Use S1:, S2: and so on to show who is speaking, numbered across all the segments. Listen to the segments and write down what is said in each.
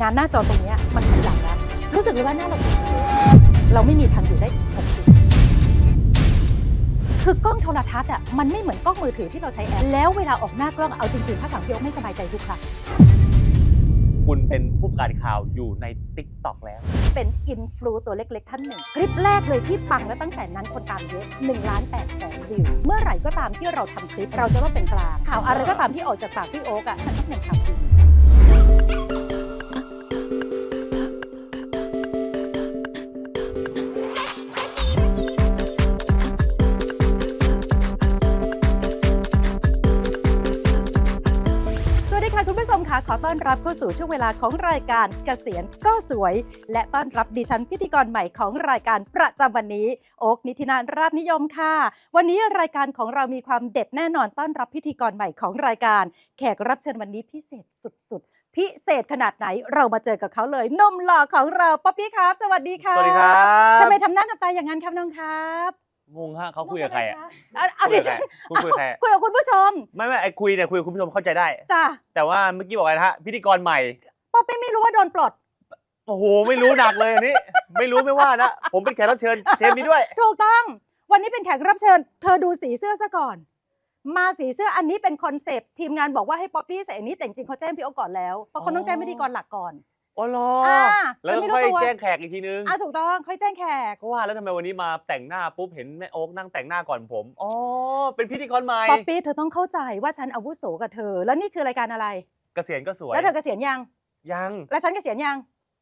S1: งานหน้าจอตรงเนี้ยมันถอยหลังแล้วรู้สึกเลยว่าหน้าเราเราไม่มีทางอยู่ได้ถึง60คือกล้องโทรทัศน์อะมันไม่เหมือนกล้องมือถือที่เราใช้แอปแล้วเวลาออกหน้ากล้องเอาจริงๆถ้าถามพี่โอ๊คไม่สบายใจทุกครั้ง
S2: คุณเป็นผู้ประกาศข่าวอยู่ใน t ิ k t o k แล้ว
S1: เป็นอินฟลูตัวเล็กๆ ท่านหนึ่ง คลิปแรกเลยที่ปังแล้วตั้งแต่นั้นคนตามเยอะ1ล้าน8แสนวิว เมื่อไหร่ก็ตามที่เราทำคลิป เราจะต้องเป็นกลาง ข่าวอะไรก็ตามที่ออกจากปากพี่โอ๊กอะมันต้องเป็นข่าวจริง อต้อนรับเข้าสู่ช่วงเวลาของรายการเกษียณก็สวย และต้อนรับดิฉันพิธีกรใหม่ของรายการประจำวันนี้ โอ๊กนิตินานราชนิยมค่ะ วันนี้รายการของเรามีความเด็ดแน่นอนต้อนรับพิธีกรใหม่ของรายการ แขกรับเชิญวันนี้พิเศษสุดๆ พิเศษขนาดไหนเรามาเจอกับเขาเลยนมหล่อของเราป๊อปปี้ครับ สวัสดีค่ะ
S2: สวัสดีครับ
S1: ทำไมทำหน้าทำตาอย่างนั้นครับน้องครับ
S2: งงฮะเขาคุยกับใครอะ
S1: เอาเอา
S2: คุ
S1: ดิ
S2: ยกับใค
S1: ฉั
S2: ร
S1: น
S2: คุณคุยกับใครอะ
S1: คุยกับคุณผู้ชม
S2: ไม่ไม่ไอ้คุยเนี่ยคุยกับคุณผู้ชมเข้าใจได้
S1: จ้ะ
S2: แต่ว่าเมื่อกี้บอกอะไรนะฮะพิธีกรใหม่
S1: ป๊อปปี้ไม่รู้ว่าโดนปลด
S2: โอ้โห ไม่รู้หนักเลยอันนี้ ไม่รู้ไม่ว่านะ ผมเป็นแขกรับเชิญเทปนี้ด้วย
S1: ถูกต้อง วันนี้เป็นแขกรับเชิญ เธอดูสีเสื้อซะก่อน มาสีเสื้ออันนี้เป็นคอนเซปต์ทีมงานบอกว่าให้ป๊อปปี้ใส่อันนี้แต่จริงๆเขาแจ้งพี่โอก่อนแล้วเพราะเขาต้องแจ้งพิธีกรหลักก่อน
S2: อ๋อเหรอ
S1: อ่า
S2: แล้ว
S1: ไม่รู้
S2: ค่อย
S1: ตัว
S2: แจ้งแขกอีกทีนึง
S1: อะถูกต้องค่อยแจ้งแขก
S2: ก็ว่าแล้วทำไมวันนี้มาแต่งหน้าปุ๊บเห็นแม่โอ๊กนั่งแต่งหน้าก่อนผมอ๋อเป็นพิธีกรใหม่
S1: ป๊อปปี้เธอต้องเข้าใจว่าฉันอาวุโสกับเธอ แล้วนี่คือรายการอะไร
S2: เกษียณก็สวย
S1: แล้วเธอเกษียณยัง
S2: ยัง
S1: แล้วฉันเกษียณยัง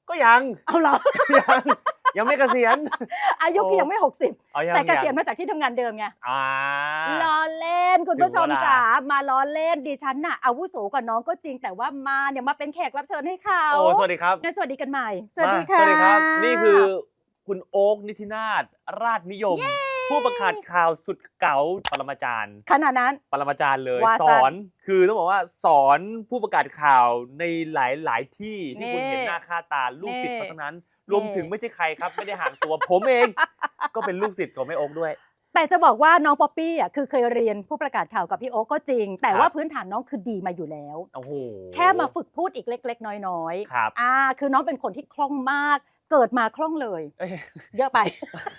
S2: ก็ยัง
S1: เอาเหรอ
S2: ยัง ยังไม่เกษียณ
S1: อายุคือยังไม่
S2: อ๋อ
S1: 60
S2: ยัง
S1: แต่เกษียณ
S2: ง
S1: มาจากที่ทำงานเดิมไง
S2: อ่า
S1: ล้อเล่นคุณผู้ชม
S2: ถึงเวลา
S1: จ๋ามาล้อเล่นดิฉันน่ะอาวุโสกว่าน้องก็จริง แต่ว่ามาเนี่ยมาเป็นแขกรับเชิญให้เขา
S2: โอ้สวัสดีครับ
S1: งั้นสวัสดีกันใหม่ สวัสดี
S2: มา
S1: ค่ะ
S2: สวัสดีครับ นี่คือคุณโอ๊กนิตินาถราชนิยม ผู้ประกาศข่าวสุดเก๋าปรมาจารย์
S1: ขนาดนั้น
S2: ปรมาจารย์เลย
S1: ว่า
S2: ส
S1: สั้น
S2: อนคือต้องบอกว่าสอนผู้ประกาศข่าวในหลายหลายๆที่ที่คุณ
S1: นี่
S2: เห็นหน้าค่าตาลูกศิษย์
S1: นี่
S2: เขาทั้งนั้น รวมถึงไม่ใช่ใครครับ ไม่ได้ห่างตัว ผมเอง ก็เป็นลูกศิษย์ของแม่โอ๊กด้วย
S1: แต่จะบอกว่าน้องป๊อปปี้อะคือเคยเรียนผู้ประกาศข่าวกับพี่โอ๊กก็จริง แต่
S2: ครับ
S1: ว่าพื้นฐานน้องคือดีมาอยู่แล้ว
S2: โอ้โห
S1: แค่มาฝึกพูดอีกเล็ก ๆ น้อย
S2: ครับ
S1: ๆอ่า คือน้องเป็นคนที่คล่องมาก เกิดมาคล่องเลย
S2: เอ้ย
S1: เยอะไป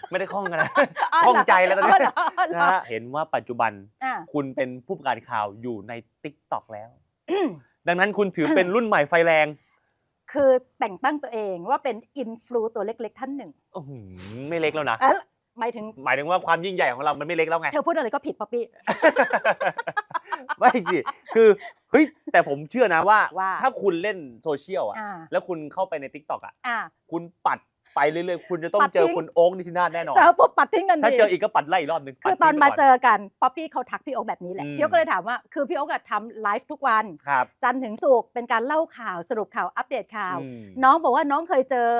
S2: ไม่ได้คล่องกันนะ
S1: อ๋อ
S2: คล่องใจแล้วตอนนี้
S1: เหรออ๋อเหร
S2: นะ
S1: อ
S2: ฮะเห็นว่าปัจจุบัน
S1: อ่า
S2: คุณเป็นผู้ประกาศข่าวอยู่ใน t ิ k t o k แล้ว ดังนั้นคุณถือเป็นรุ่นใหม่ไฟแรง
S1: คือแต่งตั้งตัวเองว่าเป็นอินฟลูตัวเล็กๆ ท่านหนึ่ง
S2: อื้อหือไม่เล็กแล้วนะ
S1: เอ้ยหมายถึง
S2: หมายถึงว่าความยิ่งใหญ่ของเรามันไม่เล็กแล้วไง
S1: เธอพูดอะไรก็ผิดป๊อปปี้
S2: ไม่สิคือเฮ้ยแต่ผมเชื่อนะว่า
S1: ว่า
S2: ถ้าคุณเล่นโซเชียลอะ
S1: อ่า
S2: แล้วคุณเข้าไปใน t ิ k t o k อะ
S1: อ่า
S2: คุณปัด ไปเรื่อยๆ คุณจะต้อง
S1: ปัด
S2: เจอ
S1: ทิ้ง
S2: คุณโอ๊กนิตินาถแน่นอน
S1: เจอปุ๊บปัดทิ้งกัน
S2: ถ้า
S1: ดี
S2: เจออีกก็ปัดไล่อีกรอบหนึ่ง
S1: คือ
S2: ปัด
S1: ตอน
S2: ทิ้ง
S1: มา
S2: ไป
S1: เจ
S2: ก่
S1: อกันป๊อปปี้เขาทักพี่โอ๊กแบบนี้แหละ
S2: อืม
S1: พี่โอ๊กก็เลยถามว่า คือพี่โอ๊กอะทำไลฟ์ทุกวัน
S2: ครับ
S1: จันทร์ถึงศุกร์เป็นการเล่าข่าวสรุปข่าวอัปเดตข่าว
S2: อืม
S1: น้องบอกว่าน้องเคยเจอ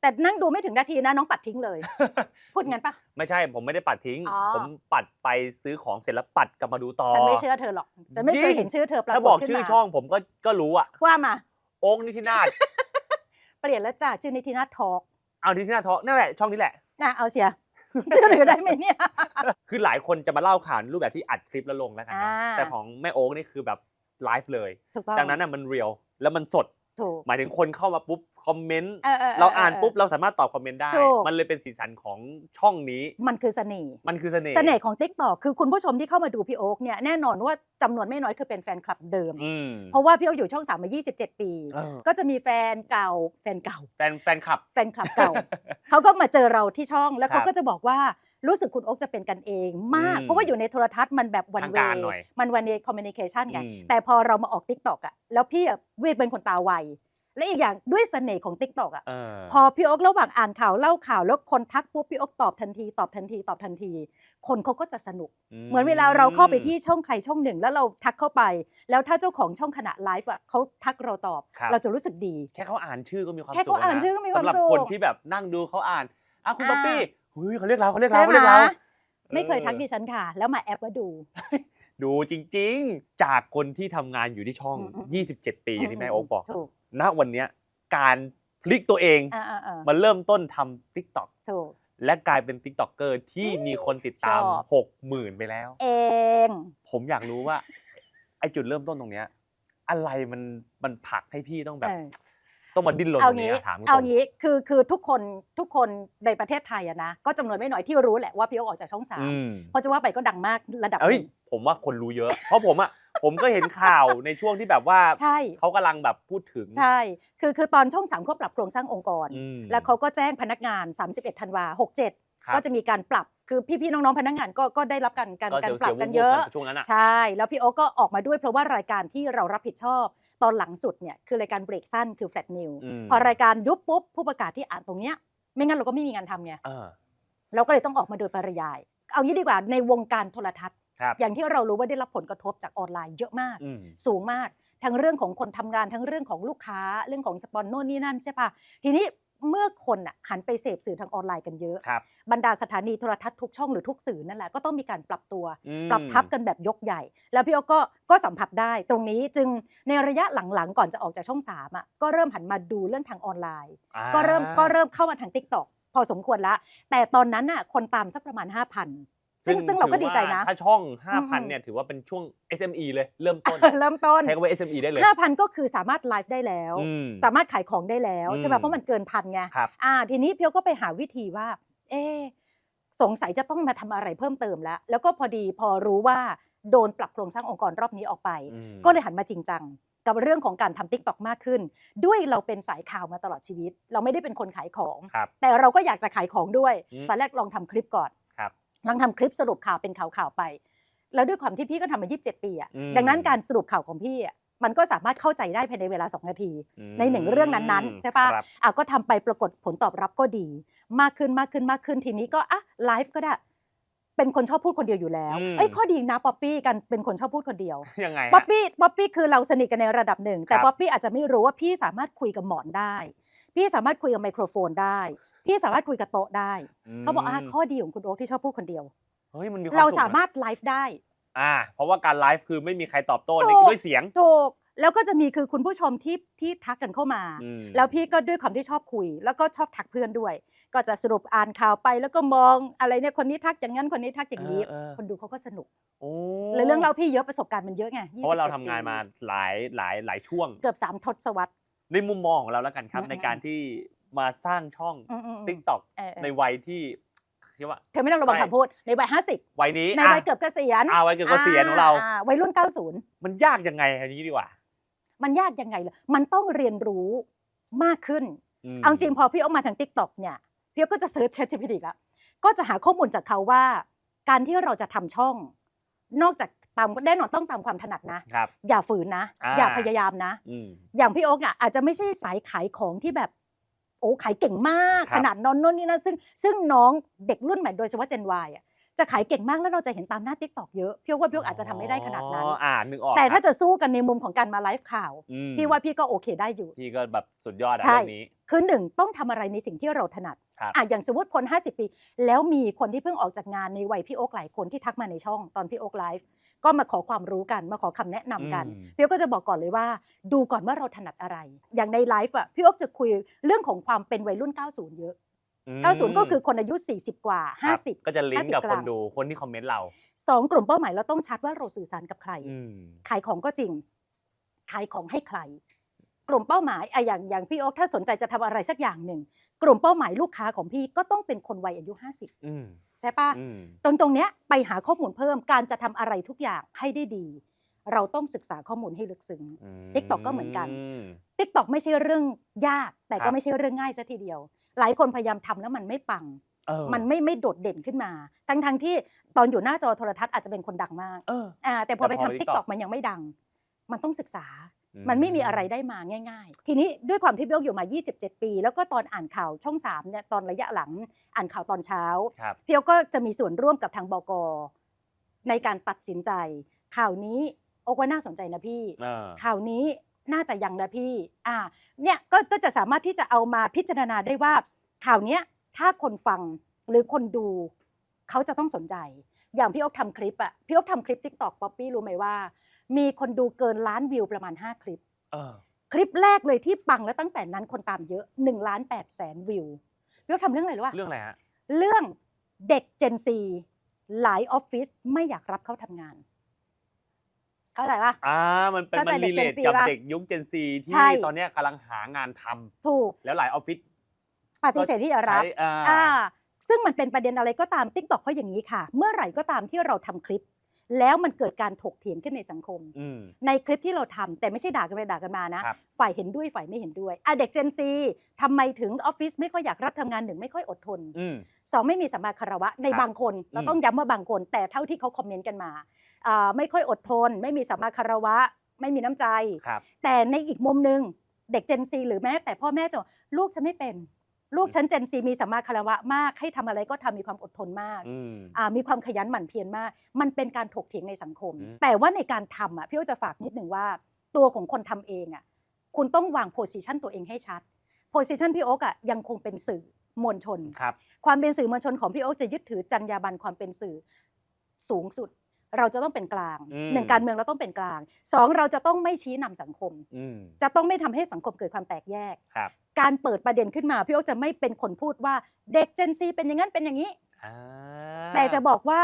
S1: แต่นั่งดูไม่ถึงนาทีนะ น้องปัดทิ้งเลย พูดงั้นปะ
S2: ไม่ใช่ผมไม่ได้ปัดทิ้ง
S1: อ๋อ
S2: ผมปัดไปซื้อของเสร็จแล้วปัดกลับมาดูต่อ
S1: ฉันไม่เชื่อเธอหรอกฉันไม่เคย
S2: จริง
S1: เห็นชื่อเธอปรากฏ
S2: ถ้าบอก
S1: ขึ้น
S2: ชื่อ
S1: มา
S2: ช่องผมก็ก็รู้อะ
S1: ว่ามา
S2: โอ๊กนิตินาถ
S1: เปลี่ยนแล้วจ้ะชื่อนิตินาทอก
S2: เอานิตินาถทอล์กนั่นแหละช่องนี้แหละ
S1: นะเอาเชียร์ชื่อหรือได้ไหมเนี่ย
S2: คือหลายคนจะมาเล่าข่าวในรูปแบบที่อัดคลิปแล้วลงแล้วกันนะ
S1: อ่า
S2: แต่ของแม่โอ๊กนี่คือแบบไลฟ์เลย
S1: ถูกต้อง
S2: ดังนั้นน่ะมันเรียลแล้วมันสด
S1: ถูก
S2: หมายถึงคนเข้ามาปุ๊บคอมเมนต์
S1: ออออ
S2: เราอ่าน
S1: เปุ๊
S2: บเราสามารถตอบคอมเมนต์ได้
S1: ถูก
S2: มันเลยเป็นสีสันของช่องนี้
S1: มันคือเสน่ห์
S2: มันคือเสน่ห์
S1: เสน่ห์ของ t ิ k t o k คือคุณผู้ชมที่เข้ามาดูพี่โอ๊กเนี่ยแน่นอนว่าจำนวนไม่น้อยคือเป็นแฟนคลับเดิม
S2: อืม
S1: เพราะว่าพี่โอ๊กอยู่ช่องสามมา 27 ปี
S2: เออ
S1: ก็จะมีแฟนเก่าแฟนเก่า
S2: แฟนแฟนคลับ
S1: แฟนคลับเก่า เขาก็มาเจอเราที่ช่องแล้ว
S2: ครั
S1: เขา
S2: บ
S1: ก็จะบอกว่า รู้สึกคุณโอ๊กจะเป็นกันเองมาก
S2: อืม
S1: เพราะว่าอยู่ในโทรทัศน์มันแบบวัน
S2: ทาง
S1: เว
S2: การหน่อย
S1: มันวันเวคอมมิ n นิเคชันไง
S2: อืม
S1: แต่พอเรามาออก t ิ k t o k อะแล้วพี่อะเวทเป็นคนตาไว และอีกอย่างด้วยเสน่ห์ของ t ิ k t o k อะ
S2: เออ
S1: พอพี่โอ๊กระหว่างอ่านข่าวเล่าข่าวแล้วคนทักปุ๊บพี่โอ๊กตอบทันทีตอบทันทีตอบทันที คนเขาก็จะสนุก เหมือนเวลาเราเข้าไปที่ช่องใครช่องหนึ่ง แล้วเราทักเข้าไป แล้วถ้าเจ้าของช่องขณะไลฟ์อะเขาทักเราตอบ
S2: ครับ
S1: เราจะรู้สึกดี
S2: แค่เขาอ่านชื่อก็มีความ
S1: แค่
S2: สุข
S1: เขาอ่าน
S2: แล้วะ
S1: ชื่อก็มีความ
S2: สำหรับ
S1: สุข
S2: คนที่แบบนั่งดูเขาอ่านอะคุณ
S1: อ่า
S2: ป๊อปปี้ หุยเขาเรียกเราเขาเรียกเรา
S1: ใช่
S2: เขา
S1: ไหม
S2: เรียกเรา
S1: ไม่เคยทัก
S2: ออ
S1: ดิฉันค่ะ แล้วมาแอปว่าดู
S2: ดูจริง ๆ จากคนที่ทำงานอยู่ที่ช่อง
S1: อืมอืม
S2: 27 ปีอย่างที่แม่โอ๊กบอก
S1: ถูก
S2: ณวันเนี้ยการพลิกตัวเอง
S1: อ่าอ่าอ่า
S2: มันเริ่มต้นทำ t ิ k t o k
S1: ถูก
S2: และกลายเป็น t ิ k t o k เกอร์ที่มีคนติดตาม
S1: ชอบ
S2: 60,000 ไปแล้ว
S1: เอง
S2: ผมอยากรู้ว่า ไอ้จุดเริ่มต้นตรงเนี้ยอะไรมันมันผลักให้พี่ต้องแบบ
S1: เออ
S2: ต้องมาดิ้นรนต
S1: เอา
S2: รงนี้
S1: งี้
S2: อะถามตรง
S1: เอางี้คือคือทุกคนทุกคนในประเทศไทยอะนะก็จำนวนไม่น้อยที่รู้แหละว่าพี่โอ๊คออกจากช่องสาม
S2: อืม
S1: เพราะจะว่าไปก็ดังมากระดับห
S2: เอ้ย
S1: นึ่ง
S2: ผมว่าคนรู้เยอะ เพราะผมอะผมก็เห็นข่าวในช่วงที่แบบว่า
S1: ใช่
S2: เขากำลังแบบพูดถึง
S1: ใช่ คือคือตอนช่องสามเขาปรับโครงสร้างองค์กร
S2: อืม
S1: แล้วเขาก็แจ้งพนักงาน 31ธันวา
S2: ครับ
S1: 67ก็จะมีการปรับคือพี่ๆน้องๆพนักงานก็ก็ได้รับการการ
S2: ก็
S1: การ
S2: เสียว
S1: ปรับ
S2: ๆ
S1: กัน
S2: วูบๆ
S1: เยอะ
S2: ช่วงนั้นอะ
S1: ใช่ แล้วพี่โอ๊คก็ออกมาด้วยเพราะว่ารายการที่เรารับผิดชอบ ตอนหลังสุดเนี่ยคือรายการเบรกสั้นคือ Flat News
S2: อืม
S1: พอรายการยุบปุ๊บผู้ประกาศที่อ่านตรงเนี้ยไม่งั้นเราก็ไม่มีงานทำไง
S2: อ่า
S1: เราก็เลยต้องออกมาโดยปริยาย เอางี้ดีกว่าในวงการโทรทัศน์
S2: ครับ
S1: อย่างที่เรารู้ว่าได้รับผลกระทบจากออนไลน์เยอะมาก
S2: อืม
S1: สูงมากทั้งเรื่องของคนทำงานทั้งเรื่องของลูกค้า เรื่องของสปอนโน่นนี่นั่นใช่ปะทีนี้ เมื่อคนอะหันไปเสพสื่อทางออนไลน์กันเยอะ
S2: ครับ
S1: บรรดาสถานีโทรทัศน์ทุกช่องหรือทุกสื่อนั่นแหละก็ต้องมีการปรับตัว
S2: อืม
S1: ปรับทับกันแบบยกใหญ่ แล้วพี่โอ๊คก็ก็สัมผัสได้ ตรงนี้จึงในระยะหลังๆ ก่อนจะออกจากช่องสามอะก็เริ่มหันมาดูเรื่องทางออนไลน์
S2: อ่า
S1: ก็เริ่มก็เริ่มเข้ามาทาง t ิ k t o k พอสมควรละแต่ตอนนั้นน่ะคนตามสักประมาณ 5,000 ซึ่งซึ่งเราก็ดีใจนะ
S2: ถือว่าถ้าช่อง
S1: อืม
S2: 5,000เนี่ยถือว่าเป็นช่วง SME เลยเริ่มต้น
S1: เริ่มต้น
S2: ใช้คำว่า SME ได้เลย
S1: 5,000 ก็คือสามารถไลฟ์ได้แล้ว
S2: อืม
S1: สามารถขายของได้แล้ว
S2: อืม
S1: ใช่ไหมเพราะมันเกินพันไง
S2: ครับ
S1: อ่าทีนี้เพียวก็ไปหาวิธีว่า เอ๊ะสงสัยจะต้องมาทำอะไรเพิ่มเติมแล้ว แล้วก็พอดีพอรู้ว่าโดนปรับโครงสร้างองค์กรรอบนี้ออกไป
S2: อืม
S1: ก็เลยหันมาจริงจังกับเรื่องของการทำทิกตอกมากขึ้น ด้วยเราเป็นสายข่าวมาตลอดชีวิต เราไม่ได้เป็นคนขายของ
S2: ครับ
S1: แต่เราก็อยากจะขายของด้วย
S2: อืม
S1: ตอนแรกลองทำคลิปก่อน
S2: ครับ
S1: ลองทำคลิปสรุปข่าวเป็นข่าวๆไป แล้วด้วยความที่พี่ก็ทำมา 27 ปีอะ
S2: อืม
S1: ดังนั้นการสรุปข่าวของพี่อะมันก็สามารถเข้าใจได้ภายในเวลา 2 นาที ในหนึ่งเรื่องนั้นๆ ใช่ปะ
S2: ครับ
S1: อะก็ทำไปปรากฏผลตอบรับก็ดี มากขึ้นมากขึ้นมากขึ้นทีนี้ก็อะไลฟ์ก็ได้เป็นคนชอบพูดคนเดียวอยู่แล้ว
S2: อืม
S1: เอ้ยข้อดีนะป๊อปปี้กันเป็นคนชอบพูดคนเดียว
S2: ยังไงฮะ
S1: ป๊อปปี้ป๊อปปี้คือเราสนิทกันในระดับหนึ่ง แต่
S2: ครับ
S1: ป๊อปปี้อาจจะไม่รู้ว่าพี่สามารถคุยกับหมอนได้ พี่สามารถคุยกับไมโครโฟนได้ พี่สามารถคุยกับโต๊ะได้ เขาบอกอะข้อดีของคุณโอ๊คที่ชอบพูดคนเดียว
S2: เฮ้ยมันมีคว
S1: เรา
S2: สุขนะ
S1: สามารถไลฟ์ได้
S2: อ่า เพราะว่าการไลฟ์คือไม่มีใครตอบโต้
S1: ถูก
S2: ในด้วยเสียง
S1: ถูกแล้วก็จะมีคือคุณผู้ชมที่ที่ทักกันเข้ามา
S2: อืม
S1: แล้วพี่ก็ด้วยความที่ชอบคุย แล้วก็ชอบทักเพื่อนด้วย ก็จะสรุปอ่านข่าวไปแล้วก็มองอะไรเนี่ยคนนี้ทักอย่างนั้นคนนี้ทักอย่างนี้
S2: เออเออ
S1: คนดูเขาก็สนุก
S2: โอ้
S1: เลยเรื่องเราพี่เยอะประสบการณ์มันเยอะไง
S2: เพราะว่าเรา
S1: 27
S2: ทำงาน
S1: ปี
S2: มาหลายหลายหลายช่วง
S1: เกือบสามทศวรรษ
S2: ในมุมมองของเราแล้วกันครับ
S1: อืม
S2: ในการที่ มาสร้างช่อง
S1: อืมอืมอืม
S2: ติ๊กต็อก
S1: เออเออ
S2: ในวัยที่เรียกว่า
S1: เธอไม่ต้องระวัง
S2: ไม่
S1: คำพูดในวัยห้าสิบ
S2: วัยนี้
S1: ในวัย
S2: อะ
S1: เกือบเกษียณ
S2: อ่าวัยเกือบเกษียณของเรา
S1: วัยรุ่น90
S2: มันยากยังไงอันนี้ดีกว่า
S1: มันยากยังไงเลยมันต้องเรียนรู้มากขึ้น
S2: ม
S1: เอาจริงพอพี่เอามาทาง t ิ k t o k เนี่ยพี่เอาก็จะเซิร์ช ChatGPT แล้วก็จะหาข้อมูลจากเขาว่า การที่เราจะทำช่อง นอกจากตามแน่นอนต้องตามความถนัดนะ
S2: ครับ
S1: อย่าฝืนนะ
S2: อ่า
S1: อย่าพยายามนะ
S2: อืม
S1: อย่างพี่โอ๊กอะอาจจะไม่ใช่สายขายของที่แบบ โอ้ขายเก่งมาก
S2: ครับ
S1: ขนาดนอนนู่นนี่นะซึ่งซึ่งน้องเด็กรุ่นใหม่โดยเฉพาะ Gen Y อะจะขายเก่งมากแล้วเราจะเห็นตามหน้า t ิ k t o k เยอะพี่โอ๊กว่าพี่โอ๊กอาจจะทำไม่ได้ขนาดนั้น
S2: อ๋ออ่านึกออก
S1: แต่ถ้า
S2: ครับ
S1: จะสู้กันในมุมของการมาไลฟ์ข่าว
S2: อืม
S1: พี่ว่าพี่ก็โอเคได้อยู่
S2: พี่ก็แบบสุดยอดอะ
S1: ใช่
S2: เรื่องนี้
S1: คือหนึ่งต้องทำอะไรในสิ่งที่เราถนัด
S2: ครับ
S1: อะอย่างสมมติคน 50 ปี แล้วมีคนที่เพิ่งออกจากงานในวัยพี่โอ๊กหลายคนที่ทักมาในช่องตอนพี่โอ๊กไลฟ์ก็มาขอความรู้กันมาขอคำแนะนำกัน
S2: อืม
S1: พี่โอ๊กก็จะบอกก่อนเลยว่า ดูก่อนว่าเราถนัดอะไร อย่างในไลฟ์อะพี่โอ๊กจะคุยเรื่องของความเป็นวัยรุ่น 90 เยอะ
S2: อืม
S1: 90 ก็คือคนอายุ 40 กว่า
S2: ครับ
S1: 50
S2: ก็จะลิงก์กับ
S1: 50
S2: คน
S1: กลาง
S2: ดูคนที่คอมเมนต์เรา
S1: สองกลุ่มเป้าหมายเราต้องชัดว่าเราสื่อสารกับใคร
S2: อืม
S1: ขายของก็จริง ขายของให้ใครก ลุ่มเป้าหมายอะอย่างอย่างพี่โอ๊คถ้าสนใจจะทำอะไรสักอย่างหนึ่งกลุ่มเป้าหมายลูกค้าของพี่ก็ต้องเป็นคนวัยอายุ50
S2: อืม
S1: ใช่ปะ
S2: อืม
S1: ตรงตรงเนี้ยไปหาข้อมูลเพิ่มการจะทำอะไรทุกอย่างให้ได้ดี เราต้องศึกษาข้อมูลให้ลึกซึ้ง TikTok ก็เหมือนกัน
S2: ม
S1: ติ๊กต็อกไม่ใช่เรื่องยากแต่
S2: ครั
S1: ก็
S2: บ
S1: ไม่ใช่เรื่องง่ายซะทีเดียว หลายคนพยายามทำแล้วมันไม่ปัง
S2: เออ
S1: มันไม่ไม่โดดเด่นขึ้นมา ทั้งทั้งที่ตอนอยู่หน้าจอโทรทัศน์อาจจะเป็นคนดังมาก
S2: เออ
S1: อ่าแต่พอ
S2: แต่
S1: ไป
S2: พอ
S1: ทำ
S2: TikTok
S1: ทิกตอกมันยังไม่ดัง มันต้องศึกษา
S2: อื
S1: มันไม่มีอะไรได้มาง่าย ๆ ทีนี้ด้วยความที่พี่โอ๊คอยู่มา 27 ปี แล้วก็ตอนอ่านข่าวช่อง3เนี่ยตอนระยะหลังอ่านข่าวตอนเช้า
S2: ครับ
S1: พี่โอ๊คก็จะมีส่วนร่วมกับทางบกในการตัดสินใจ ข่าวนี้โอ๊คว่าน่าสนใจนะพี่
S2: เออ
S1: ข่าวนี้น่าจะยังนะพี่ อ่า เนี่ยก็ก็จะสามารถที่จะเอามาพิจารณาได้ว่าข่าวเนี้ยถ้าคนฟังหรือคนดูเขาจะต้องสนใจ อย่างพี่โอ๊คทำคลิปอะพี่โอ๊คทำคลิปทิกตอกป๊อปปี้รู้ไหมว่า มีคนดูเกินล้านวิวประมาณ 5 คลิป
S2: เออ
S1: คลิปแรกเลยที่ปังแล้วตั้งแต่นั้นคนตามเยอะ1ล้าน8แสนวิวพี่โอ๊คทำเรื่องอะไรรู้ป่ะ
S2: เรื่องอะไรฮะ
S1: เรื่องเด็ก Gen Z หลายออฟฟิศไม่อยากรับเข้าทำงาน เข้าใจปะ
S2: อ่า มันเป็น
S1: เข้า
S2: มั
S1: ใจ
S2: น
S1: เด็
S2: รี
S1: ก
S2: เล
S1: Gen
S2: ท
S1: Z
S2: กับ
S1: ปะ
S2: เด็กยุค Gen Z
S1: ใช่
S2: ที่ตอนเนี้ยกำลังหางานทำ
S1: ถูก
S2: แล้วหลายออฟฟิศ
S1: ปฏิเสธที่จะรับ
S2: ใช้อ่า
S1: อ่าซึ่งมันเป็นประเด็นอะไรก็ตามติ๊กต็อกเขาอย่างนี้ค่ะ เมื่อไหร่ก็ตามที่เราทำคลิป แล้วมันเกิดการถกเถียงขึ้นในสังคม
S2: อืม
S1: ในคลิปที่เราทำแต่ไม่ใช่ด่ากันไปด่ากันมานะ
S2: ครับ
S1: ฝ่ายเห็นด้วยฝ่ายไม่เห็นด้วยอะเด็กเจนซีทำไมถึงออฟฟิศไม่ค่อยอยากรับทำงานหนึ่งไม่ค่อยอดทน
S2: อืม
S1: สองไม่มีสัมมาคารวะใน
S2: ครับ
S1: บางคน เรา
S2: อืม
S1: ต้องย้ำว่าบางคน แต่เท่าที่เขาคอมเมนต์กันมาอ่าไม่ค่อยอดทน ไม่มีสัมมาคารวะ ไม่มีน้ำใจ
S2: ครับ
S1: แต่ในอีกมุมหนึ่งเด็กเจนซีหรือแม้แต่พ่อแม่จะบอกลูกฉันไม่เป็น ลูกฉันเจนซีมีสัมมาคารวะมากให้ทำอะไรก็ทำมีความอดทนมาก
S2: อืม
S1: อ่ามีความขยันหมั่นเพียรมาก มันเป็นการถกเถียงในสังคม
S2: อืม
S1: แต่ว่าในการทำอะพี่โอจะฝากนิดหนึ่งว่า ตัวของคนทำเองอะคุณต้องวางโพสิชันตัวเองให้ชัดโพสิชันพี่โอ๊กอะยังคงเป็นสื่อมวลชน
S2: ครับ
S1: ความเป็นสื่อมวลชนของพี่โอ๊คจะยึดถือจรรยาบรรณความเป็นสื่อสูงสุดเราจะต้องเป็นกลาง
S2: อืม
S1: หนึ่งการเมืองเราต้องเป็นกลางสองเราจะต้องไม่ชี้นำสังคม
S2: อืม
S1: จะต้องไม่ทำให้สังคมเกิดความแตกแยก
S2: ครับ
S1: การเปิดประเด็นขึ้นมาพี่โอ๊คจะไม่เป็นคนพูดว่าเด็กเจนซีเป็นอย่างนั้นเป็นอย่างนี้
S2: อ่า
S1: แต่จะบอกว่า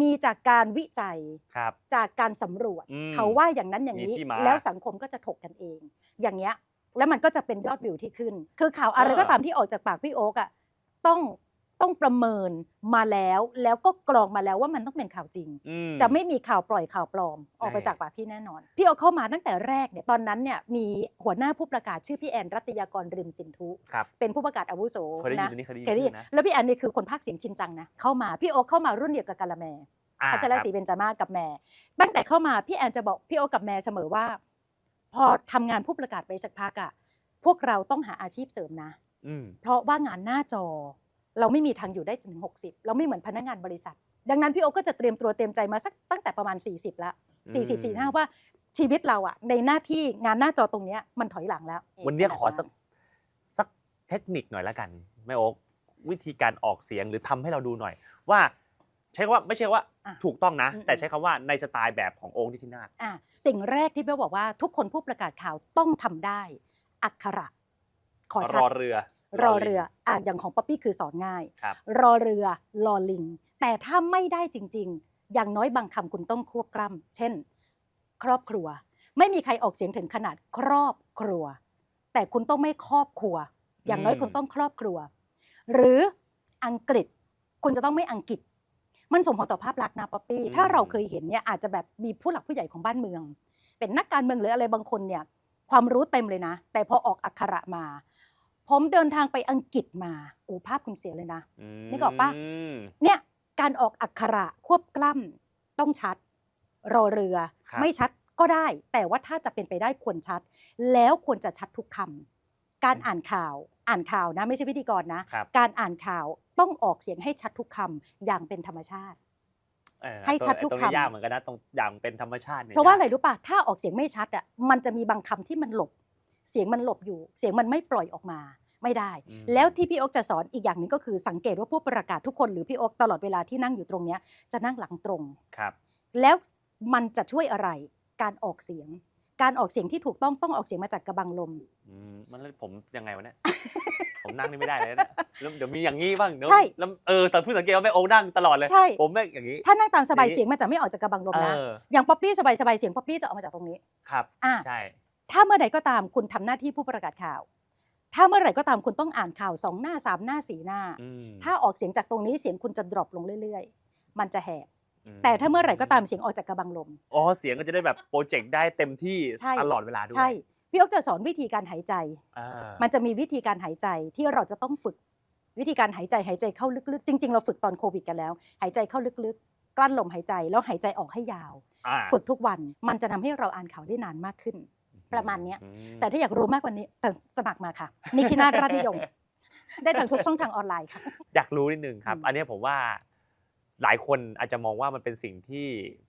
S1: มีจากการวิจัย
S2: ครับ
S1: จากการสำรวจ
S2: อืม
S1: เขาว่าอย่างนั้นอย่างนี้
S2: มีที่มา
S1: แล้วสังคมก็จะถกกันเอง อย่างเงี้ยแล้วมันก็จะเป็นยอดวิวที่ขึ้น คือข่าวอะไร
S2: เออ
S1: ก็ตามที่ออกจากปากพี่โอ๊กอะต้อง ต้องประเมินมาแล้วแล้วก็กรองมาแล้วว่ามันต้องเป็นข่าวจริง
S2: อืม
S1: จะไม่มีข่าวปล่อยข่าวปลอม ออกไป
S2: แน่
S1: จากปากพี่แน่นอน พี่โอ๊กเข้ามาตั้งแต่แรกเนี่ยตอนนั้นเนี่ยมีหัวหน้าผู้ประกาศชื่อพี่แอนรัตยากรริมสินทุ
S2: ครับ
S1: เป็นผู้ประกาศอาวุโส
S2: เคยได้ยิ
S1: นะ
S2: นอันนี้เคยได้ยิน
S1: เคยได้ยิน
S2: ชื่อนะ
S1: แล้วพี่แอนนี่คือคนภาคเสียงชินจังนะเข้ามาพี่โอ๊กเข้ามารุ่นเดียวกับกาละแม
S2: อ่า
S1: พัชรศรีเบญจมาศกับแม่ ตั้งแต่เข้ามาพี่แอนจะบอกพี่โอกับแม่เสมอว่า พอทำงานผู้ประกาศไปสักพักอะพวกเราต้องหาอาชีพเสริมนะ
S2: อืม
S1: เพราะว่างานหน้าจอ เราไม่มีทางอยู่ได้ถึง 60 เราไม่เหมือนพนักงานบริษัท ดังนั้นพี่โอก็จะเตรียมตัวเตรียมใจมาสักตั้งแต่ประมาณ 40แล้ว40 45ว่าชีวิตเราอะในหน้าที่งานหน้าจอตรงเนี้ยมันถอยหลังแล้ว
S2: วันเนี้ยขอสักสักเทคนิคหน่อยละกันแม่โอ๊กวิธีการออกเสียงหรือทำให้เราดูหน่อย ว่าใช้คำว่าไม่ใช่ว่า
S1: อะ
S2: ถูกต้องนะ
S1: อืม
S2: แต่ใช้คำว่าในสไตล์แบบของโอ๊กนิธินาถ
S1: อะสิ่งแรกที่พี่โอบอกว่าทุกคนผู้ประกาศข่าวต้องทำได้ อักขระ ขอ
S2: ร
S1: ชัด
S2: อเรือ
S1: รอเรืออะอย่างของป๊อปปี้คือสอนง่าย
S2: ครับ
S1: รอเรือรอลิง แต่ถ้าไม่ได้จริง ๆ อย่างน้อยบางคำคุณต้องควบกล้ำเช่น ครอบครัว ไม่มีใครออกเสียงถึงขนาดครอบครัว แต่คุณต้องไม่ครอบครัว อย่างน้อย
S2: อืม
S1: คุณต้องครอบครัว หรืออังกฤษ คุณจะต้องไม่อังกฤษ มันส่งผลต่อภาพลักษณ์นะป๊อปปี้ ถ้าเราเคยเห็นเนี่ยอาจจะแบบมีผู้หลักผู้ใหญ่ของบ้านเมือง เป็นนักการเมืองหรืออะไรบางคนเนี่ยความรู้เต็มเลยนะ แต่พอออกอักขระมา ผมเดินทางไปอังกฤษมาโอ้ภาพคุณเสียเลยนะ นึกออกปะ
S2: ม
S1: เนี่ยการออกอักขระควบกล้ำต้องชัด รอเรือ
S2: ครับ
S1: ไม่ชัดก็ได้ แต่ว่าถ้าจะเป็นไปได้ควรชัด แล้วควรจะชัดทุกคำการอ่านข่าวอ่านข่าวนะ ไม่ใช่พิธีกรนะ
S2: ครับ
S1: การอ่านข่าวต้องออกเสียงให้ชัดทุกคำอย่างเป็นธรรมชาติ
S2: เออ
S1: ให้ชัดทุก
S2: ตรงนี้
S1: คำ
S2: ยากเหมือนกันนะตรงอย่างเป็นธรรมชาติเนี่ย
S1: เพราะว่าอะไร
S2: ยก
S1: รู้ป่ะถ้าออกเสียงไม่ชัดอะมันจะมีบางคำที่มันหลบ เสียงมันหลบอยู่ เสียงมันไม่ปล่อยออกมาไม่ได้
S2: อืม
S1: แล้วที่พี่โอ๊กจะสอนอีกอย่างหนึ่งก็คือสังเกตว่าผู้ประกาศทุกคนหรือพี่โอ๊กตลอดเวลาที่นั่งอยู่ตรงเนี้ยจะนั่งหลังตรง
S2: ครับ
S1: แล้วมันจะช่วยอะไรการออกเสียง การออกเสียงที่ถูกต้องต้องออกเสียงมาจากกระบังลม
S2: อืมมันแล้วผมยังไงวะเนี่ยผมนั่งนี่ไม่ได้เลยนะแล้วเดี๋ยวมีอย่างนี้บ้างเดี๋ยว
S1: ใช่
S2: แล้วเออแต่เพิ่งสังเกตว่าแม่โอ๊กนั่งตลอดเลย
S1: ใช่
S2: ผมแม่งอย่างนี้
S1: ถ้านั่งตามสบาย
S2: อย่างนี้
S1: เสียงมันจะไม่ออกจากกระบังลม
S2: เอ
S1: นะ
S2: อ
S1: อย่างป๊อปปี้สบายสบายๆเสียงป๊อปปี้จะออกมาจากตรงนี้
S2: ครับ
S1: อะ
S2: ใช่
S1: ถ้าเมื่อใดก็ตามคุณทำหน้าที่ผู้ประกาศข่าว ถ้าเมื่อไหร่ก็ตามคุณต้องอ่านข่าวสองหน้าสามหน้าสี่หน้า
S2: อืม
S1: ถ้าออกเสียงจากตรงนี้เสียงคุณจะดรอปลงเรื่อย ๆ มันจะแหก
S2: อื
S1: แต่ถ้าเมื่อไหร่ก็ตามเสียงออกจากกระบังลม
S2: อ๋อ เสียงก็จะได้แบบโปรเจกต์ได้เต็มที่
S1: ใช่
S2: ตลอดเวลาด้วย
S1: ใช่ พี่อ๊กจะสอนวิธีการหายใจ
S2: อ่า
S1: มันจะมีวิธีการหายใจที่เราจะต้องฝึก วิธีการหายใจหายใจเข้าลึกๆ จริง ๆ เราฝึกตอนโควิดกันแล้ว หายใจเข้าลึกๆ กลั้นลมหายใจแล้วหายใจออกให้ยาว
S2: อ่า
S1: ฝึกทุกวัน มันจะทำให้เราอ่านข่าวได้นานมากขึ้น ประมาณเนี้ย
S2: อืม
S1: แต่ถ้าอยากรู้มากกว่านี้แต่สมัครมาค่ะนิตินาถราชนิยม ได้ทางทุกช่องทางออนไลน์ค่ะ
S2: อยากรู้นิดนึงครับ
S1: อืม
S2: อันเนี้ยผมว่าหลายคนอาจจะมองว่ามันเป็นสิ่งที่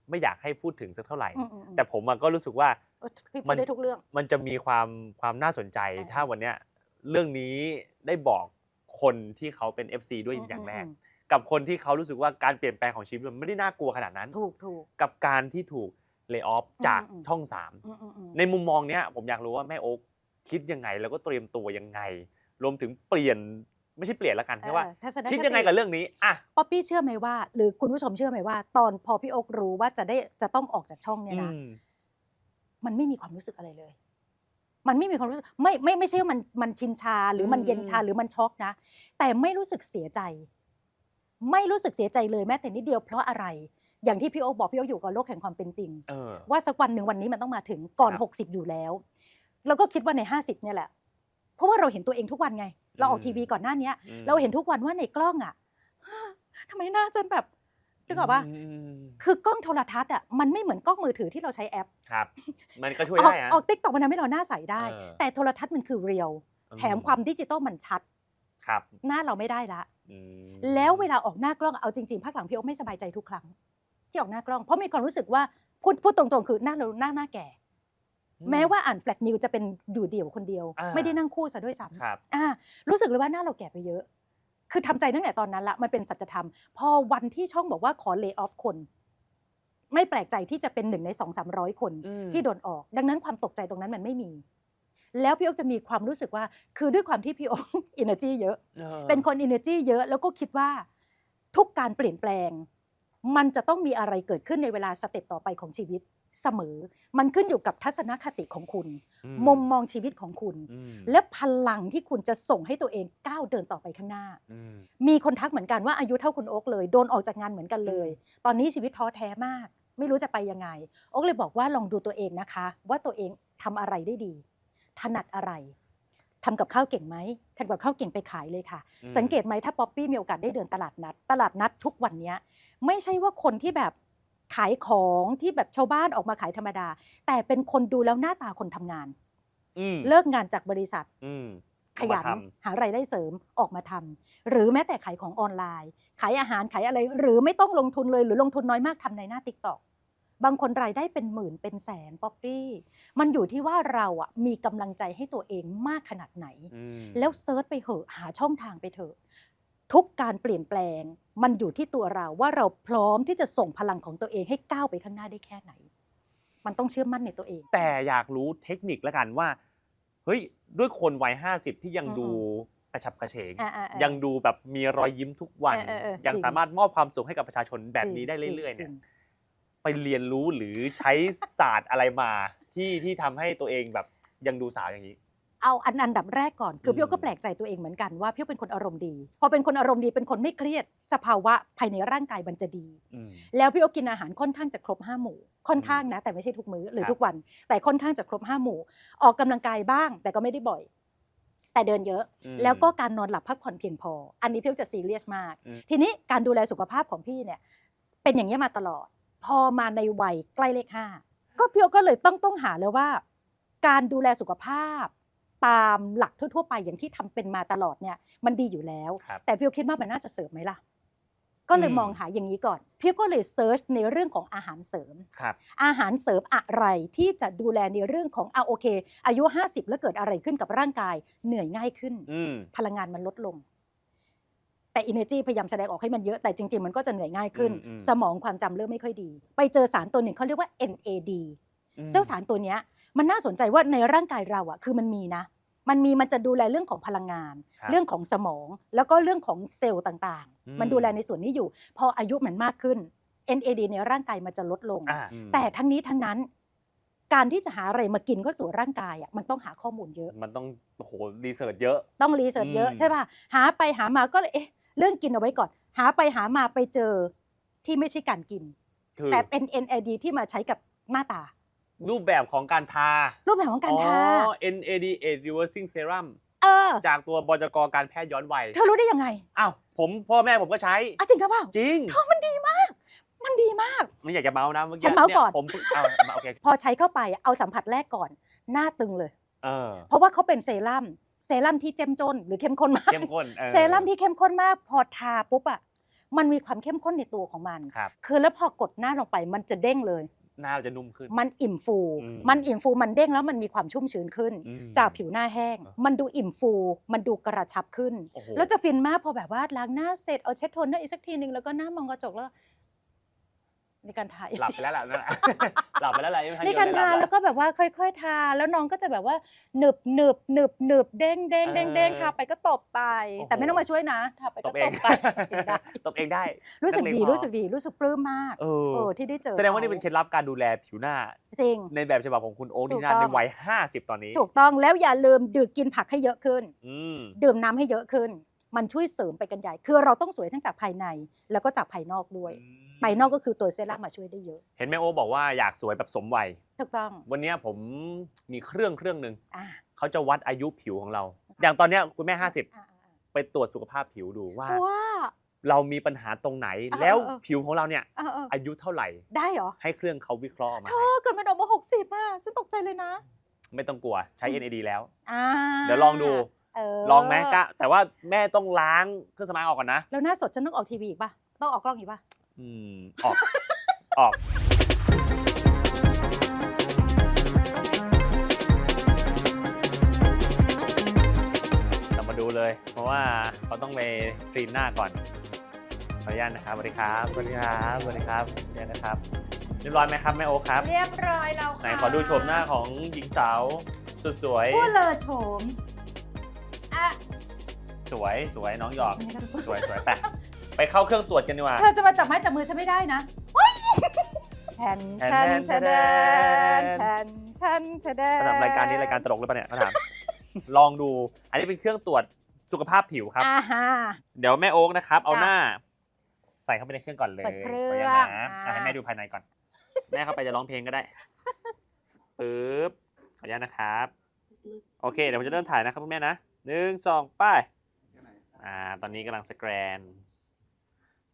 S2: ไม่อยากให้พูดถึงสักเท่าไหร่
S1: อืมๆๆ
S2: แต่ผมอะก็รู้สึกว่า
S1: เออพี่
S2: มั
S1: พูด
S2: น
S1: ได้ทุกเรื่อง
S2: มันจะมีความความน่าสนใจ
S1: ใช่
S2: ถ้าวันเนี้ยเรื่องนี้ได้บอกคนที่เขาเป็น FC ด้วย
S1: อืม
S2: อย่างแรก
S1: อืม
S2: กับคนที่เขารู้สึกว่าการเปลี่ยนแปลงของชีวิตมันไม่ได้น่ากลัวขนาดนั้น
S1: ถูกถูก
S2: กับการที่ถูก เลิกออฟจาก
S1: อืม
S2: ช่องสาม
S1: อืมอืมอืม
S2: ในมุมมองเนี้ยผมอยากรู้ว่าแม่โอ๊คคิดยังไงแล้วก็เตรียมตัวยังไง รวมถึงเปลี่ยนไม่ใช่เปลี่ยนละกันแค่ว่า
S1: เออทัศน
S2: คิดยังไงกับเรื่องนี้อะ
S1: ป๊อปปี้เชื่อไหมว่า หรือคุณผู้ชมเชื่อไหมว่า ตอนพอพี่โอ๊กรู้ว่าจะได้จะต้องออกจากช่องเนี่ยนะ
S2: อืม
S1: มันไม่มีความรู้สึกอะไรเลย มันไม่มีความรู้สึกไม่ไม่ไม่ใช่ว่ามันมันชินชาหรือมัน
S2: อืม
S1: เย็นชาหรือมันช็อกนะ แต่ไม่รู้สึกเสียใจ ไม่รู้สึกเสียใจเลยแม้แต่นิดเดียวเพราะอะไร อย่างที่พี่โอ๊คบอกพี่โอ๊คอยู่กับโลกแห่งความเป็นจริง
S2: เออ
S1: ว่าสักวันหนึ่งวันนี้มันต้องมาถึงก่อน
S2: ครับ
S1: หกสิบอยู่แล้วแล้วก็คิดว่าในห้าสิบเนี่ยแหละ เพราะว่าเราเห็นตัวเองทุกวันไง เราออก
S2: อืม
S1: ทีวีก่อนหน้าเนี้ย
S2: อืม
S1: เราเห็นทุกวันว่าในกล้องอะทำไมหน้าฉันแบบนึกออกปะ
S2: ม
S1: คือกล้องโทรทัศน์อะมันไม่เหมือนกล้องมือถือที่เราใช้แอป
S2: ครับ มันก็ช่วย
S1: ออก
S2: ได้อะ
S1: ออกติ๊กต็อกมันทำให้เราหน้าใสได้
S2: เออ
S1: แต่โทรทัศน์มันคือเรียล
S2: อื
S1: แถมความดิจิตอลมันชัด
S2: ครับ
S1: หน้าเราไม่ได้ละ
S2: อืม
S1: แล้วเวลาออกหน้ากล้องเอาจริงๆภาคหลังพี่โอ๊คไม่สบายใจทุกครั้ง ที่ออกหน้ากล้อง เพราะมีความรู้สึกว่าพูดพูดตรงๆ คือหน้าเราหน้าหน้าแก่ แม้ว่าอ่านแฟลชนิวจะเป็นอยู่เดี่ยวคนเดียว
S2: อ่า
S1: ไม่ได้นั่งคู่ซะด้วยซ้
S2: ครับำ
S1: อ่ารู้สึกเลยว่าหน้าเราแก่ไปเยอะ คือทำใจตั้งแต่ตอนนั้นละมันเป็นสัจธรรม พอวันที่ช่องบอกว่าขอเลิกออฟคน ไม่แปลกใจที่จะเป็นหนึ่งในสองสามร้อยคน
S2: อืม
S1: ที่โดนออก ดังนั้นความตกใจตรงนั้นมันไม่มี แล้วพี่โอ๊คจะมีความรู้สึกว่า คือด้วยความที่พี่โอ๊คอินเนอร์จีเยอะ
S2: ออ
S1: เป็นคนอินเนอร์จีเยอะแล้วก็คิดว่าทุกการเปลี่ยนแปลง มันจะต้องมีอะไรเกิดขึ้นในเวลาสเต็ปต่อไปของชีวิตเสมอ มันขึ้นอยู่กับทัศนคติของคุณ
S2: อื
S1: มุมมองชีวิตของคุณ
S2: อืม
S1: และพลังที่คุณจะส่งให้ตัวเองก้าวเดินต่อไปข้างหน้า
S2: อืม
S1: มีคนทักเหมือนกันว่าอายุเท่าคุณโอ๊กเลย โดนออกจากงานเหมือนกันเลย ตอนนี้ชีวิตท้อแท้มาก ไม่รู้จะไปยังไง โอ๊กเลยบอกว่าลองดูตัวเองนะคะ ว่าตัวเองทำอะไรได้ดี ถนัดอะไรทำกับข้าวเก่งไหมทำกับข้าวเก่งไปขายเลยค่ะ
S2: อืม
S1: สังเกตไหมถ้าป๊อปปี้มีโอกาสได้เดินตลาดนัด ตลาดนัดทุกวันเนี้ย ไม่ใช่ว่าคนที่แบบขายของที่แบบชาวบ้านออกมาขายธรรมดา แต่เป็นคนดูแล้วหน้าตาคนทำงาน
S2: อืม
S1: เลิกงานจากบริษัท
S2: อืม
S1: ขยัน
S2: เอามาท
S1: หารายได้เสริมออกมาทำหรือแม้แต่ขายของออนไลน์ ขายอาหารขายอะไร หรือไม่ต้องลงทุนเลย หรือลงทุนน้อยมากทำในหน้าติ๊กต็อกบางคนรายได้เป็นหมื่นเป็นแสนป๊อปปี้มันอยู่ที่ว่าเราอะมีกำลังใจให้ตัวเองมากขนาดไหน
S2: อืม
S1: แล้วเซิร์ชไปเหอะหาช่องทางไปเถอะ ทุกการเปลี่ยนแปลงมันอยู่ที่ตัวเราว่าเราพร้อมที่จะส่งพลังของตัวเองให้ก้าวไปข้างหน้าได้แค่ไหน มันต้องเชื่อมั่นในตัวเอง
S2: แต่อยากรู้เทคนิคแล้วกันว่าเฮ้ยด้วยคนวัยห้าสิบที่ยัง
S1: อืม
S2: ดูกระฉับกระเฉง
S1: อ่าอ่าอ่า
S2: ยังดูแบบมีรอยยิ้มทุกวัน
S1: เออเออเออ
S2: ยัง
S1: จริง
S2: สามารถมอบความสุขให้กับประชาชนแบบนี้ได้
S1: จง
S2: เรื่อยๆ
S1: จ
S2: เนี่ย
S1: ง
S2: ไปเรียนรู้หรือใช้ศาสตร์อะไรมาที่ที่ทำให้ตัวเองแบบยังดูสาวอย่างนี้
S1: เอาอันอันดับแรกก่อน คือ
S2: ม
S1: พี่โอ๊คก็แปลกใจตัวเองเหมือนกันว่าพี่โอ๊คเป็นคนอารมณ์ดี พอเป็นคนอารมณ์ดีเป็นคนไม่เครียด สภาวะภายในร่างกายมันจะดี
S2: อืม
S1: แล้วพี่โอ๊คกินอาหารค่อนข้างจะครบห้าหมู่ ค่อนข้างนะ แต่ไม่ใช่ทุกมื้อหรือ
S2: ครับ
S1: ทุกวัน แต่ค่อนข้างจะครบห้าหมู่ ออกกำลังกายบ้าง แต่ก็ไม่ได้บ่อย แต่เดินเยอะ
S2: อืม
S1: แล้วก็การนอนหลับพักผ่อนเพียงพอ อันนี้พี่โอ๊คจะซีเรียสมาก
S2: อืม
S1: ทีนี้การดูแลสุขภาพของพี่เนี่ย เป็นอย่างนี้ยมาตลอด พอมาในวัยใกล้เลขห้าก็พี่โอ๊คก็เลยต้องต้องหาเลยว่า การดูแลสุขภาพ ตามหลักทั่วๆไปอย่างที่ทำเป็นมาตลอดเนี่ยมันดีอยู่แล้ว
S2: ครับ
S1: แต่พี่โอ๊คคิดว่ามันน่าจะเสริมไหมล่ะ ก็เลย
S2: อืม
S1: มองหาอย่างนี้ก่อนพี่ก็เลยเซิร์ชในเรื่องของอาหารเสริม
S2: ครับ
S1: อาหารเสริมอะไรที่จะดูแลในเรื่องของเอาโอเค อายุ 50 แล้วเกิดอะไรขึ้นกับร่างกาย เหนื่อยง่ายขึ้น
S2: อืม
S1: พลังงานมันลดลงแต่ energy พยายามแสดงออกให้มันเยอะแต่จริง ๆ มันก็จะเหนื่อยง่ายขึ้น
S2: อืมอืม
S1: สมองความจำเริ่มไม่ค่อยดี ไปเจอสารตัวหนึ่งเขาเรียกว่า NAD
S2: อืม
S1: เจ้าสารตัวเนี้ย มันน่าสนใจว่าในร่างกายเราอะคือมันมีนะ มันมีมันจะดูแลเรื่องของพลังงาน
S2: ครับ
S1: เรื่องของสมอง แล้วก็เรื่องของเซลล์ต่าง
S2: อืม
S1: ๆ มันดูแลในส่วนนี้อยู่ พออายุมันมากขึ้น NAD ในร่างกายมันจะลดลง
S2: อ่า อืม
S1: แต่ทั้งนี้ทั้งนั้น การที่จะหาอะไรมากินเข้าสู่ร่างกายอะมันต้องหาข้อมูลเยอะ
S2: มันต้องโอ้โหรีเสิร์ชเยอะ
S1: ต้องรีเสิร์ชเยอะ
S2: อืม
S1: ใช่ป่ะ หาไปหามาก็เลยเอ๊ะเรื่องกินเอาไว้ก่อน หาไปหามาไปเจอที่ไม่ใช่การกิน
S2: คือ
S1: แต่เป็น NAD ที่มาใช้กับหน้าตา
S2: รูปแบบของการทา
S1: รูปแบบของการทา
S2: อ๋อ NAD Age Reversing Serum
S1: เออ
S2: จากตัวบจกการแพทย์ย้อนวัย
S1: เธอรู้ได้ยังไง
S2: อ้าว ผมพ่อแม่ผมก็ใช้
S1: อะจริงหรือเปล่า
S2: จริง
S1: เธอมันดีมาก มันดีมาก
S2: ไม่อยากจะเมาส์นะเมื่อกี้
S1: ฉันเมาส์ก่อน
S2: ยผมเพิ่งเอาเอาโอเค
S1: พอใช้เข้าไปเอาสัมผัสแรกก่อน หน้าตึงเลย
S2: เออ
S1: เพราะว่าเขาเป็นเซรั่มเซรั่มที่เจ้มจนหรือเข้มข้นมาก
S2: เข้มข้นออ
S1: เซรั่มที่เข้มข้นมาก พอทาปุ๊บอะมันมีความเข้มข้นในตัวของมัน
S2: ครับ
S1: คือแล้วพอกดหน้าลงไปมันจะเด้งเลย
S2: หน้าเราจะนุ่มขึ้น
S1: มันอิ่มฟู
S2: อืม
S1: มันอิ่มฟูมันเด้งแล้วมันมีความชุ่มชื้นขึ้น
S2: อืม
S1: จากผิวหน้าแห้ง
S2: อะ
S1: มันดูอิ่มฟู มันดูกระชับขึ้น
S2: โอ้โห
S1: แล้วจะฟินมากพอแบบว่าล้างหน้าเสร็จเอาเช็ดโทนเนอร์อีกสักทีนึงแล้วก็หน้ามองกระจกแล้ว ในการทา
S2: หลับไปแล้วล่ะนั่นน่ะหลับไปแล้วล่ะ
S1: ในการทา
S2: ไม่
S1: แล้วก็แบบว่าค่อยๆทาแล้วน้องก็จะแบบว่าหนึบหนึบหนึบหนึบเด้งเด้งเด้งเด้งทาไปก็ตบไป แต่ไม่ต้องมาช่วยนะทาไป
S2: ต
S1: ก็
S2: บเอ
S1: ต
S2: ง
S1: บไปเองได้
S2: ตบเองได้
S1: รู้สึก
S2: นักเลง
S1: ดี
S2: พอ
S1: รู้สึกดีรู้สึกปลื้มมาก
S2: เออ
S1: เออที่ได้เจอ
S2: แสดงว่านี่
S1: ข
S2: เป็นเคล็ดลับการดูแลผิวหน้า
S1: จริง
S2: ในแบบฉบับของคุณโอ๊ค
S1: ถู
S2: ที่
S1: ก
S2: น่า
S1: ต้อง
S2: ในวัย50 ตอนนี้
S1: ถูกต้องแล้วอย่าลืมดื่มกินผักให้เยอะขึ้น
S2: อืม
S1: ดื่มน้ำให้เยอะขึ้น มันช่วยเสริมไปกันใหญ่ คือเราต้องสวยทั้งจากภายในแล้วก็จากภายนอกด้วย ภายนอกก็คือตัวเซรั่มมาช่วยได้เยอะ
S2: เห็นแม่โอ๊คบอกว่าอยากสวยแบบสมวัย
S1: ถูกต้อง
S2: วันนี้ผมมีเครื่องเครื่องหนึ่ง
S1: อ่า
S2: เขาจะวัดอายุผิวของเรา อย่างตอนเนี้ยคุณแม่
S1: อ่า
S2: 50ไปตรวจสุขภาพผิวดูว่า
S1: อ่าว่า
S2: เรามีปัญหาตรงไหน
S1: เออ
S2: แล้ว
S1: เออ
S2: ผิวของเราเนี่ย
S1: เออเออ
S2: อายุเท่าไหร่
S1: ได้เหรอ
S2: ให้เครื่องเขาวิเคราะห์ออกมา
S1: เธ
S2: ให้
S1: อเกิดมันออกมาหกสิบอะฉันตกใจเลยนะ
S2: ไม่ต้องกลัวใช้
S1: อืม
S2: NAD แล้ว
S1: อ่า
S2: เดี๋ยวลองดู
S1: เออ
S2: ลองไหมกะแต่ว่าแม่ต้องล้างเครื่องสำอางออกก่อนนะ
S1: แล้วหน้าสดฉันต้องออกทีวีอีกป่ะ ต้องออกกล้องอีกป่ะ
S2: อืมออกออกเรามาดูเลย เพราะว่าเขาต้องไปคลีนหน้าก่อนขออนุญาตนะครับสวัสดีครับสวัสดีครับสวัสดีครับสวัสดีนะครับ เรียบร้อยไหมครับแม่โอ๊คครับ
S1: เรียบร้อยแล้ว
S2: ไหนขอดูโฉมหน้าของหญิงสาวสุดสวย
S1: พูดเลยโฉมอะ
S2: สวยสวยน้องหยอก
S1: ใช่ไหมคะทุกคน
S2: สวยสวยไป ไปเข้าเครื่องตรวจกันดีกว่า
S1: เธอจะมาจับไม้จับมือฉันไม่ได้นะเฮ้ยแทนแทนแทนแทนแทนแทนแทน
S2: สำหรับรายการนี้รายการตลกหรือเปล่าเนี่ยมาถาม ลองดู อันนี้เป็นเครื่องตรวจสุขภาพผิวครับ
S1: อ่าฮะ
S2: เดี๋ยวแม่โอ๊กนะครับ เอา
S1: จ้ะ
S2: หน้า ใส่เข้าไปในเครื่องก่อนเลย
S1: เปิดเครื่อง
S2: ขออนุญาตนะ
S1: อ่า
S2: อะให้แม่ดูภายในก่อน แม่เข้าไปจะร้องเพลงก็ได้ปึ๊บขออนุญาตนะครับ โอเค เดี๋ยวผมจะเริ่มถ่ายนะครับคุณแม่นะหนึ่งสองไป้ายอ่า ตอนนี้กำลังสแกน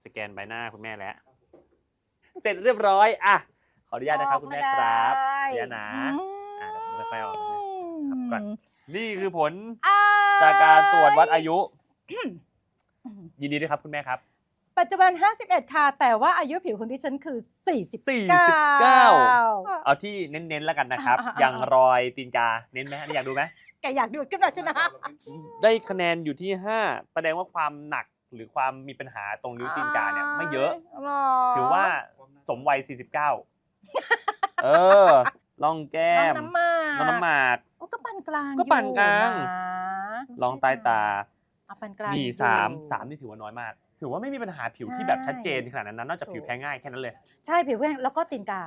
S2: สแกนใบหน้าคุณแม่แล้ว เสร็จเรียบร้อยอะขออนุญาตนะครับคุณแม่ครับขออนุญาตนะอะเดี๋ยวผมค่อยๆออกนะครับก่อน นี่คือผล
S1: อ่
S2: จากการตรวจวัดอายุ ยินดีด้วยครับคุณแม่ครับ
S1: ปัจจุบัน 51 ค่ะ แต่ว่าอายุผิวของดิฉันคือ 49
S2: 49เอาที่เน้นๆแล้วกันนะครับ
S1: อ่าๆๆ
S2: อย่างรอยตีนกา เน้นไหมอันนี้อยากดูไหม
S1: แกอยากดูขึ้นมาชนะ
S2: ได้คะแนนอยู่ที่ 5 แสดงว่าความหนัก หรือความมีปัญหาตรงริ้วตีนกาเนี่ยไม่เยอะ
S1: หรอ
S2: ถือว่าสมวัย 49 เออล่องแก้
S1: น้อง
S2: ม
S1: น้ำหมาก
S2: น้องน้ำหมาก
S1: โอ้ก็ปานกลาง
S2: ก็ปานกลาง
S1: อยู่นะ
S2: ลองใต้ตา
S1: เอาปานกลาง
S2: นี่
S1: อยู่
S2: สามสามนี่ถือว่าน้อยมาก ถือว่าไม่มีปัญหาผิวที่แบบชัดเจนขนาดนั้นนะนอกจาก
S1: ถูก
S2: ผิวแพ้ง่ายแค่นั้นเลย
S1: ใช่ผิวแห้งแล้วก็ตีนกา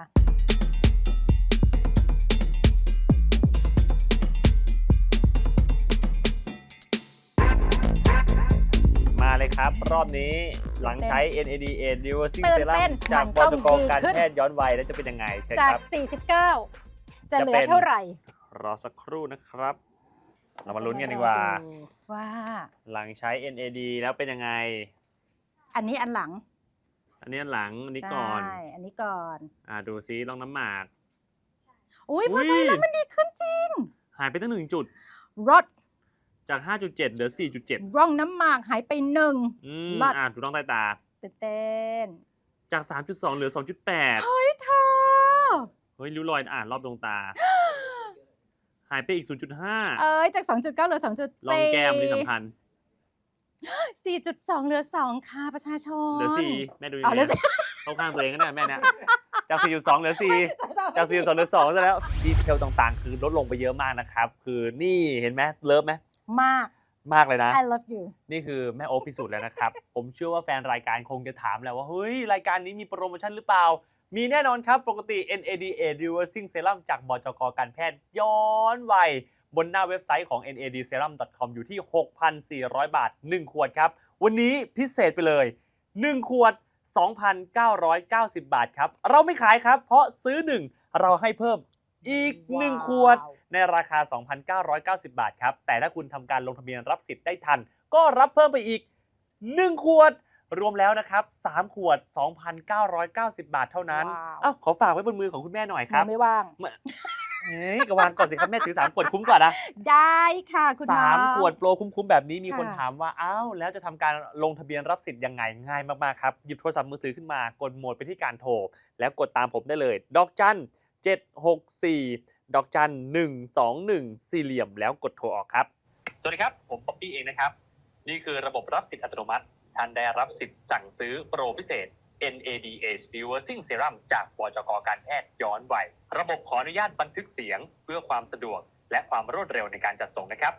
S2: มาเลยครับ รอบนี้หลังใช้ NAD a Reversing
S1: ตื่น
S2: Serum
S1: เต้น
S2: จาก
S1: มัน
S2: บ
S1: ต้
S2: อ
S1: อง
S2: จก
S1: ดี
S2: การ
S1: ขึ้น
S2: แพทย์ย้อนวัยแล้วจะเป็นยังไงเชิญ
S1: จา
S2: ค
S1: ก
S2: รับ
S1: 49 จะเหลื
S2: จะเป็
S1: อน เท่าไหร่
S2: รอสักครู่นะครับ เรามาลุ้นกันดีกว่า
S1: ว่า
S2: หลังใช้ NAD แล้วเป็นยังไง
S1: อันนี้อันหลัง
S2: อันนี้หลังอันนี้ก่อน
S1: ใช่อันนี้ก่อน
S2: อ่าดูซิลองน้ำหมาก
S1: อุ้ยพ
S2: อุ๊
S1: อยใช้แล้วมันดีขึ้นจริง
S2: หายไปตั้งหนึ่งจุด
S1: รถ
S2: จาก 5.7เหลือ 4.7
S1: ร่องน้ำหมากหายไปหนึ่ง
S2: อืม
S1: ลัด
S2: อ่าถูกต้องใต้ตา
S1: ตื่นเต้น
S2: จาก 3.2 เหลือ 2.8
S1: เฮ้ยเธอ
S2: เฮ้ยริ้วรอยอ่านรอบดวงตา หายไปอีก 0.5
S1: เอ้ยจาก 2.9เหลือ 2.4
S2: ลองแก้มนี่สำคัญ
S1: 4.2 เหลือ 2 ค่ะประชาชน
S2: เหลือ 4 แม่ดูยัง
S1: เอา
S2: ไง
S1: เหลือ
S2: เข้าข้างตัวเองก็ได้แม่เนี่ยจาก 4.2 เหลือ 4 จาก4.2เหลือ2ซะแล้ว ดีเทลต่างๆ คือลดลงไปเยอะมากนะครับ คือนี่เห็นไหมเลิฟไหม
S1: มาก
S2: มากเลยนะ
S1: I love you
S2: นี่คือแม่โอ๊คพิสูจน์แล้วนะครับ ผมเชื่อว่าแฟนรายการคงจะถามแล้วว่า เฮ้ย รายการนี้มีโปรโมชั่นหรือเปล่า มีแน่นอนครับ ปกติ NADA Reversing Serum จากบจกการแพทย์ย้อนวัยบนหน้าเว็บไซต์ของ nadserum.com อยู่ที่ 6,400 บาท 1 ขวดครับ วันนี้พิเศษไปเลย 1 ขวด 2,990 บาทครับ เราไม่ขายครับ เพราะซื้อ 1 เราให้เพิ่ม อีก 1 ขวด ในราคา 2,990 บาทครับ แต่ถ้าคุณทำการลงทะเบียนรับสิทธิ์ได้ทัน ก็รับเพิ่มไปอีก 1 ขวด รวมแล้วนะครับ 3 ขวด 2,990 บาทเท่านั้น
S1: ว้าว
S2: อ้าวขอฝากไว้บนมือของคุณแม่หน่อยครับ
S1: ไม่ว่าง
S2: เฮ้ยก็วางก่อนสิครับแม่ถือ 3 ขวดคุ้มกว่านะ
S1: ได้ค่ะคุณน้อง
S2: สามขวดโปรคุ้มๆแบบนี้มีคน
S1: ค่ะ
S2: ถามว่า อ้าว แล้วจะทำการลงทะเบียนรับสิทธิ์ยังไงง่ายมากๆครับ หยิบโทรศัพท์มือถือขึ้นมากดโหมดไปที่การโทร แล้วกดตามผมได้เลย ดอกจัน 764 ดอกจัน 121 สี่เหลี่ยมแล้วกดโทรออกครับ สวัสดีครับ ผมป๊อปปี้เองนะครับ นี่คือระบบรับสิทธิ์อัตโนมัติ ท่านได้รับสิทธิ์สั่งซื้อโปรพิเศษ NADH Reversing Serum จากบจกการแพทย์ย้อนวัยระบบขออนุญาตบันทึกเสียง เพื่อความสะดวก และความรวดเร็วในการจัดส่งนะครับ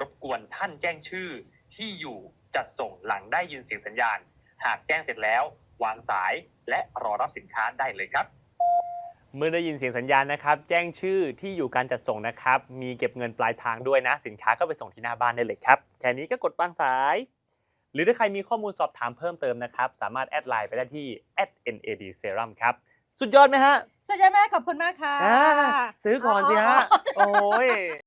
S2: รบกวนท่านแจ้งชื่อที่อยู่จัดส่งหลังได้ยินเสียงสัญญาณ หากแจ้งเสร็จแล้ว วางสายและรอรับสินค้าได้เลยครับ เมื่อได้ยินเสียงสัญญาณนะครับ แจ้งชื่อที่อยู่การจัดส่งนะครับ มีเก็บเงินปลายทางด้วยนะ สินค้าก็ไปส่งที่หน้าบ้านได้เลยครับ แค่นี้ก็กดวางสาย หรือถ้าใครมีข้อมูลสอบถามเพิ่มเติมนะครับ สามารถแอดไลน์ไปได้ที่ @NADSerum ครับ สุดยอดไหมฮะ
S1: สุดยอดแม่ขอบคุณมากค่ะ
S2: อ่าซื้อก่อนสิฮะ โอ้ย